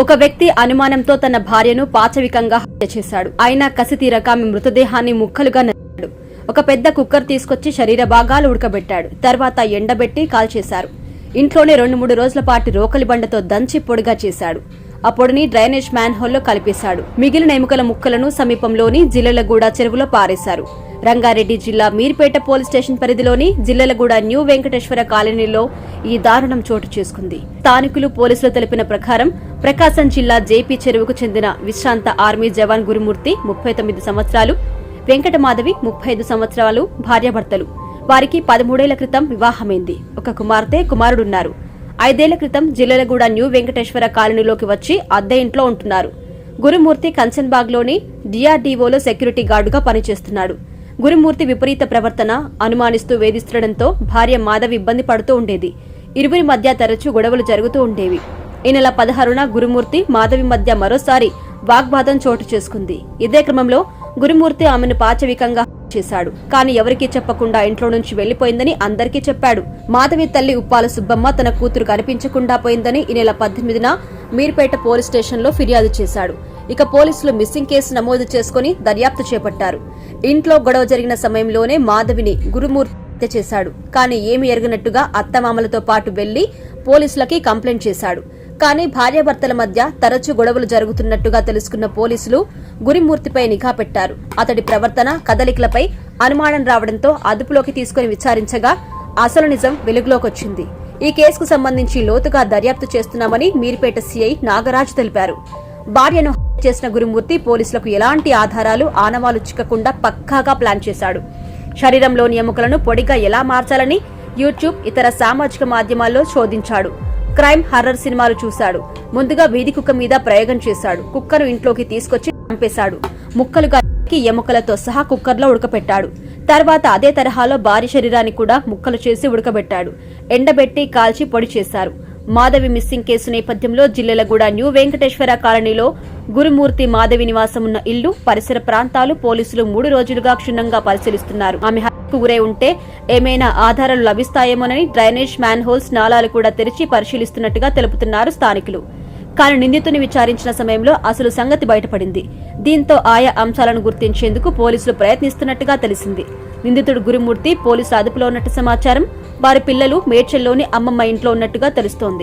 ఒక వ్యక్తి అనుమానంతో తన భార్యను పాచవికంగా హత్య చేశాడు. అయినా కసి తీరక ఆమె మృతదేహాన్ని ముక్కలుగా నరికాడు. ఒక పెద్ద కుక్కర్ తీసుకొచ్చి శరీర భాగాలు ఉడకబెట్టాడు. తర్వాత ఎండబెట్టి కాల్చేశారు. ఇంట్లోనే రెండు మూడు రోజుల పాటు రోకలి బండతో దంచి పొడిగా చేశాడు. ఆ పొడిని డ్రైనేజ్ మ్యాన్ హోల్లో కలిపేశాడు. మిగిలిన ఎముకల ముక్కలను సమీపంలోని జిల్లెలగూడ చెరువులో పారేశారు. రంగారెడ్డి జిల్లా మీర్పేట పోలీస్ స్టేషన్ పరిధిలోని జిల్లెలగూడ న్యూ వెంకటేశ్వర కాలనీలో ఈ దారుణం చోటు చేసుకుంది. స్థానికులు పోలీసులు తెలిపిన ప్రకారం ప్రకాశం జిల్లా జేపీ చెరువుకు చెందిన విశ్రాంత ఆర్మీ జవాన్ గురుమూర్తి ముప్పై తొమ్మిది సంవత్సరాలు వెంకటమాధవి ముప్పై ఐదు సంవత్సరాలు భార్యాభర్తలు. వారికి పదమూడేళ్ళ క్రితం వివాహమైంది. ఒక కుమార్తె కుమారుడున్నారు. ఐదేళ్ళ క్రితం జిల్లెలగూడ న్యూ వెంకటేశ్వర కాలనీలోకి వచ్చి అద్దె ఇంట్లో ఉంటున్నారు. గురుమూర్తి కంచన్బాగ్లోని డిఆర్డీఓలో సెక్యూరిటీ గార్డుగా పనిచేస్తున్నాడు. గురుమూర్తి విపరీత ప్రవర్తన అనుమానిస్తూ వేధిస్తుండడంతో భార్య మాధవి ఇబ్బంది పడుతూ ఉండేది. ఇరువురి మధ్య తరచూ గొడవలు జరుగుతూ ఉండేవి. ఈ నెల పదహారున గురుమూర్తి మాధవి మధ్య మరోసారి వాగ్వాదం చోటు చేసుకుంది. ఇదే క్రమంలో గురుమూర్తి ఆమెను పాచవికంగా చేశాడు. కానీ ఎవరికీ చెప్పకుండా ఇంట్లో నుంచి వెళ్ళిపోయిందని అందరికీ చెప్పాడు. మాధవి తల్లి ఉప్పాల సుబ్బమ్మ తన కూతురు కనిపించకుండా పోయిందని ఈ నెల పద్దెనిమిదిన మీర్పేట పోలీస్ స్టేషన్లో ఫిర్యాదు చేశాడు. ఇక పోలీసులు మిస్సింగ్ కేసు నమోదు చేసుకుని దర్యాప్తు చేపట్టారు. ఇంట్లో గొడవ జరిగిన సమయంలోనే మాధవిని గురుమూర్తి హత్య చేశాడు. కానీ ఏమి ఎరగనట్టుగా అత్తమామలతో పాటు వెళ్ళి పోలీసులకి కంప్లైంట్ చేశాడు. కానీ భార్యాభర్తల మధ్య తరచూ గొడవలు జరుగుతున్నట్టుగా తెలుసుకున్న పోలీసులు గురిమూర్తిపై నిఘా పెట్టారు. అతడి ప్రవర్తన కదలికలపై అనుమానం రావడంతో అదుపులోకి తీసుకుని విచారించగా అసలు నిజం వెలుగులోకొచ్చింది ఈ కేసుకు సంబంధించి లోతుగా దర్యాప్తు చేస్తున్నామని మీర్పేట సీఐ నాగరాజు తెలిపారు. భార్యను చేసిన గురుమూర్తి పోలీసులకు ఎలాంటి ఆధారాలు ఆనవాలు చిక్కకుండా పక్కాగా ప్లాన్ చేశాడు. శరీరంలోని ఎముకలను పొడిగా ఎలా మార్చాలని యూట్యూబ్ ఇతర సామాజిక మాధ్యమాల్లో శోధించాడు. క్రైమ్ హర్రర్ సినిమాలు చూశాడు. ముందుగా వీధి కుక్క మీద ప్రయోగం చేశాడు. కుక్కను ఇంట్లోకి తీసుకొచ్చి చంపేశాడు. ముక్కలుగా ఎముకలతో సహా కుక్కర్లో ఉడకపెట్టాడు. తర్వాత అదే తరహాలో భారీ శరీరాన్ని కూడా ముక్కలు చేసి ఉడకబెట్టాడు. ఎండబెట్టి కాల్చి పొడి చేశారు. మాధవి మిస్సింగ్ కేసు నేపథ్యంలో జిల్లెలగూడ న్యూ వెంకటేశ్వర కాలనీలో గురుమూర్తి మాధవి నివాసం ఉన్న ఇల్లు పరిసర ప్రాంతాలు పోలీసులు మూడు రోజులుగా క్షుణ్ణంగా పరిశీలిస్తున్నారు. ఆమె హత్యకు గురై ఉంటే ఏమైనా ఆధారాలు లభిస్తాయేమోనని డ్రైనేజ్ మ్యాన్ హోల్స్ నాలాలు కూడా తెరిచి పరిశీలిస్తున్నట్టుగా తెలుపుతున్నారు స్థానికులు. కానీ నిందితుని విచారించిన సమయంలో అసలు సంగతి బయటపడింది. దీంతో ఆయా అంశాలను గుర్తించేందుకు పోలీసులు ప్రయత్నిస్తున్నట్టుగా తెలిసింది. నిందితుడు గురుమూర్తి పోలీసు అదుపులో ఉన్నట్టు సమాచారం. వారి పిల్లలు మేడ్చల్లోని అమ్మమ్మ ఇంట్లో ఉన్నట్టుగా తెలుస్తోంది.